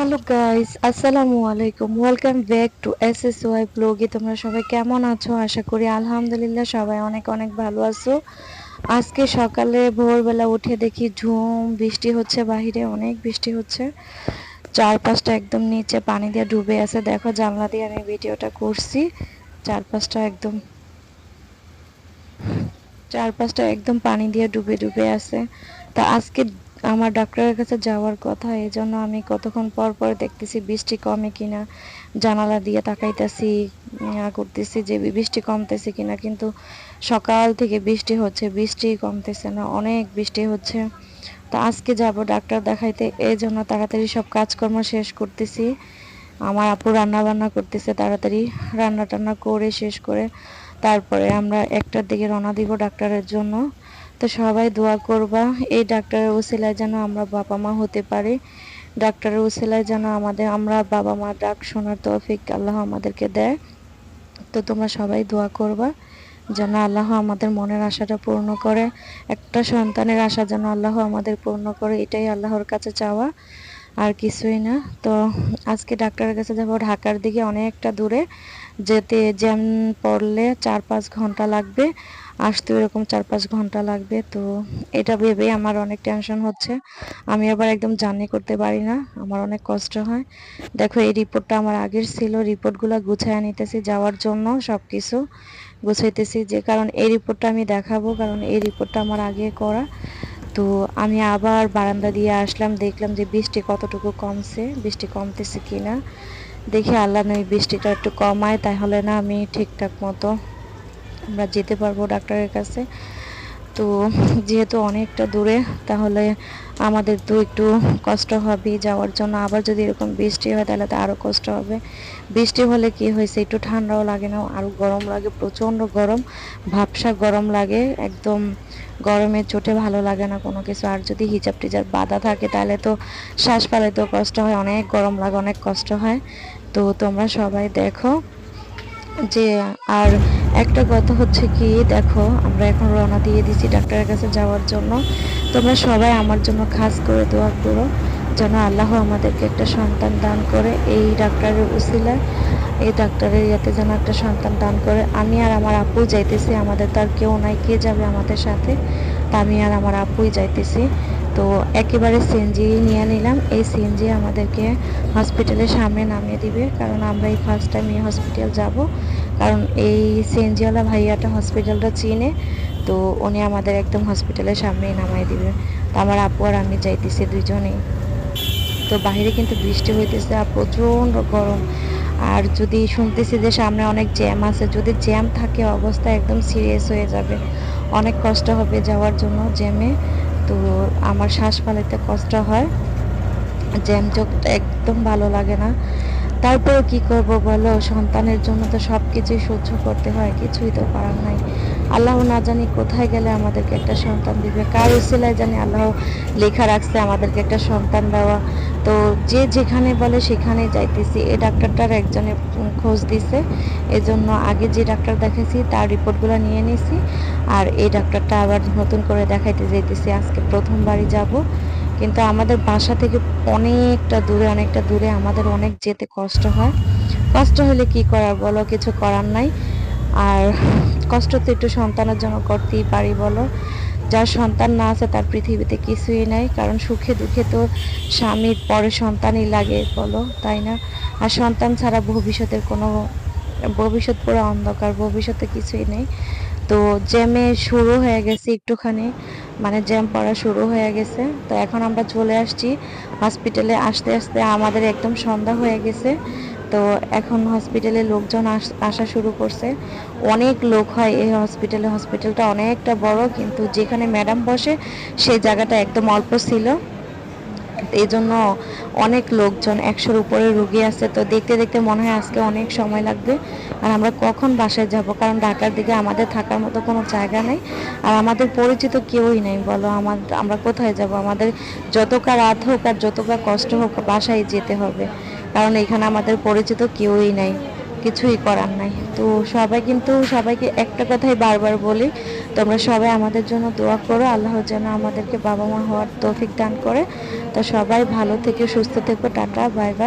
Hello guys আসসালামু আলাইকুম welcome back to S S Y ব্লগে তোমরা সবাই কেমন আছো? আশা করি আলহামদুলিল্লাহ সবাই অনেক অনেক ভালো আছো। আজকে সকালে ভোরবেলা উঠে দেখি ঝুম, বৃষ্টি হচ্ছে, বাহিরে অনেক বৃষ্টি হচ্ছে। চারপাশটা একদম নিচে পানি দিয়ে ডুবে আছে। দেখো, জানলা দিয়ে আমি ভিডিওটা করছি। চারপাশটা একদম চারপাশটা একদম পানি দিয়ে ডুবে ডুবে আছে। তা আজকে আমার ডাক্তারের কাছে যাওয়ার কথা এই জন্য আমি কতক্ষণ পর পর দেখতেছি বৃষ্টি কমে কিনা, জানালা দিয়ে তাকাইতেছি করতেছি যে বৃষ্টি কমতেছে কিনা, কিন্তু সকাল থেকে বৃষ্টি হচ্ছে, বৃষ্টি কমতেছে না, অনেক বৃষ্টি হচ্ছে। তো আজকে যাব ডাক্তার দেখাইতে এই জন্য তাড়াতাড়ি সব কাজকর্ম শেষ করতেছি। আমার আপু রান্না বান্না করতেছে, তাড়াতাড়ি রান্না টান্না করে শেষ করে, তারপরে আমরা একটার দিকে রওনা দিব ডাক্তারের জন্য। তো সবাই দোয়া করবা, এই ডাক্তারের ওসিলায় যেন আমরা বাবা মা হতে পারি। ডাক্তারের ওসিলায় যেন আমাদের, আমরা বাবা মা ডাক শোনার তৌফিক আল্লাহ আমাদেরকে দেয়। তো তোমরা সবাই দোয়া করবা, যেন আল্লাহ আমাদের মনের আশাটা পূর্ণ করে। একটা সন্তানের আশা যেন আল্লাহ আমাদের পূর্ণ করে, এটাই আল্লাহর কাছে চাওয়া, আর কিছুই না। তো আজকে ডাক্তারের কাছে যাব ঢাকার দিকে, অনেকটা দূরে। যেতে, জ্যাম পড়লে চার পাঁচ ঘণ্টা লাগবে। আসতে এরকম চার পাঁচ ঘণ্টা লাগবে, তো এটা ভেবে আমার অনেক টেনশন হচ্ছে। আমি আবার একদম জার্নি করতে পারি না, আমার অনেক কষ্ট হয়। দেখো, এই রিপোর্টটা আমার আগের ছিল রিপোর্টগুলো গুছায় নিতেছি যাওয়ার জন্য সব কিছু গুছাইতেছি যে, কারণ এই রিপোর্টটা আমি দেখাবো, কারণ এই রিপোর্টটা আমার আগে করা। তো আমি আবার বারান্দা দিয়ে আসলাম, দেখলাম যে বৃষ্টি কতটুকু কমছে, বৃষ্টি কমতেছে কিনা। দেখি আল্লাহ নয় বৃষ্টিটা একটু কমায়, তাহলে না আমি ঠিকঠাক মতো আমরা যেতে পারব ডাক্তারের কাছে। তো যেহেতু অনেকটা দূরে, তাহলে আমাদের তো একটু কষ্ট হবে যাওয়ার জন্য। আবার যদি এরকম বৃষ্টি হয়, তাহলে তো আরও কষ্ট হবে। বৃষ্টি হলে কি হয়েছে? একটু ঠান্ডাও লাগে না আরও গরম লাগে, প্রচণ্ড গরম। ভাবসা গরম লাগে, একদম গরমে চোটে ভালো লাগে না কোনো কিছু। আর যদি হিজাব টিজাব বাধা থাকে, তাহলে তো শ্বাস পালাইতেও কষ্ট হয়, অনেক গরম লাগে, অনেক কষ্ট হয়। তো তোমরা সবাই দেখো যে, আর একটা কথা হচ্ছে কি, দেখো, আমরা এখন রওনা দিয়ে দিচ্ছি ডাক্তারের কাছে যাওয়ার জন্য। তোমরা সবাই আমার জন্য খাস করে দোয়া করো, যেন আল্লাহ আমাদেরকে একটা সন্তান দান করে এই ডাক্তারের উসিলায়, এই ডাক্তারের ইয়াতে যেন একটা সন্তান দান করে। আমি আর আমার আপু যাইতেছি, আমাদের তার কেউ নাই, কে যাবে আমাদের সাথে? তা আমি আর আমার আপুই যাইতেছি। তো একেবারে সিএনজি নিয়ে নিলাম, এই সিএনজি আমাদেরকে হসপিটালের সামনে নামিয়ে দিবে, কারণ আমরা এই ফার্স্ট টাইম এই হসপিটাল যাব। কারণ এই সিএনজিওয়ালা ভাইয়াটা হসপিটালটা চিনে, তো উনি আমাদের একদম হসপিটালের সামনেই নামাই দিবে। তো আমার আপু আর আমি যাইতেছি দুজনেই তো বাইরে কিন্তু বৃষ্টি হইতেছে, আর প্রচণ্ড গরম। আর যদি শুনতেছি যে সামনে অনেক জ্যাম আছে, যদি জ্যাম থাকে অবস্থা একদম সিরিয়াস হয়ে যাবে। অনেক কষ্ট হবে যাওয়ার জন্য জ্যামে। তো আমার শ্বাস ফালাইতে কষ্ট হয়। জ্যাম চোখটা একদম ভালো লাগে না। তারপরে কি করব বলো? সন্তানের জন্য তো সব কিছুই সহ্য করতে হয়, কিছুই তো করার নাই। আল্লাহ না জানি কোথায় গেলে আমাদেরকে একটা সন্তান দিবে। কার উসিলায় জানি আল্লাহ লেখা রাখছে আমাদেরকে একটা সন্তান দেওয়া। তো যে যেখানে বলে সেখানে যাইতেছি। এই ডাক্তারটার একজনে খোঁজ দিছে। এজন্য আগে যে ডাক্তার দেখেছি তার রিপোর্টগুলো নিয়ে নিছি। আর এই ডাক্তারটা আবার নতুন করে দেখাইতে যাইতেছি। আজকে প্রথমবারই যাব। কিন্তু আমাদের বাসা থেকে অনেকটা দূরে অনেকটা দূরে আমাদের অনেক যেতে কষ্ট হয়। কষ্ট হলে কি করার বলো? কিছু করার নাই। আর কষ্ট তো একটু সন্তানের জন্য করতেই পারি বলো। যার সন্তান না আছে তার পৃথিবীতে কিছুই নাই। কারণ সুখে দুঃখে তো স্বামীর পরে সন্তানই লাগে বলো, তাই না? আর সন্তান ছাড়া ভবিষ্যতের কোনো, ভবিষ্যৎ পুরো অন্ধকার, ভবিষ্যতে কিছুই নেই। তো জ্যামে শুরু হয়ে গেছে একটুখানি। মানে জ্যাম পড়া শুরু হয়ে গেছে। তো এখন আমরা চলে আসছি হসপিটালে আসতে আসতে আমাদের একদম সন্ধ্যা হয়ে গেছে। তো এখন হসপিটালে লোকজন আসা শুরু করছে। অনেক লোক হয় এই হসপিটালে হসপিটালটা অনেকটা বড়, কিন্তু যেখানে ম্যাডাম বসে সেই জায়গাটা একদম অল্প ছিল। এই জন্য অনেক লোকজন একশোর উপরে রুগী আছে। তো দেখতে দেখতে মনে হয় আজকে অনেক সময় লাগবে। আর আমরা কখন বাসায় যাব? কারণ ঢাকার দিকে আমাদের থাকার মতো কোনো জায়গা নেই। আর আমাদের পরিচিত কেউই নেই, বলো। আমার, আমরা কোথায় যাব? আমাদের যতটা রাত হোক আর যতটা কষ্ট হোক, বাসায় যেতে হবে। কারণ এখানে আমাদের পরিচিত কেউই নাই। কিছুই করার নাই। তো সবাই কিন্তু সবাইকে একটা কথাই বারবার বলি, তোমরা সবাই আমাদের জন্য দোয়া করো, আল্লাহ যেন আমাদেরকে বাবা মা হওয়ার তৌফিক দান করে। তো সবাই ভালো থেকে সুস্থ থেকো, টাটা, বাই বাই।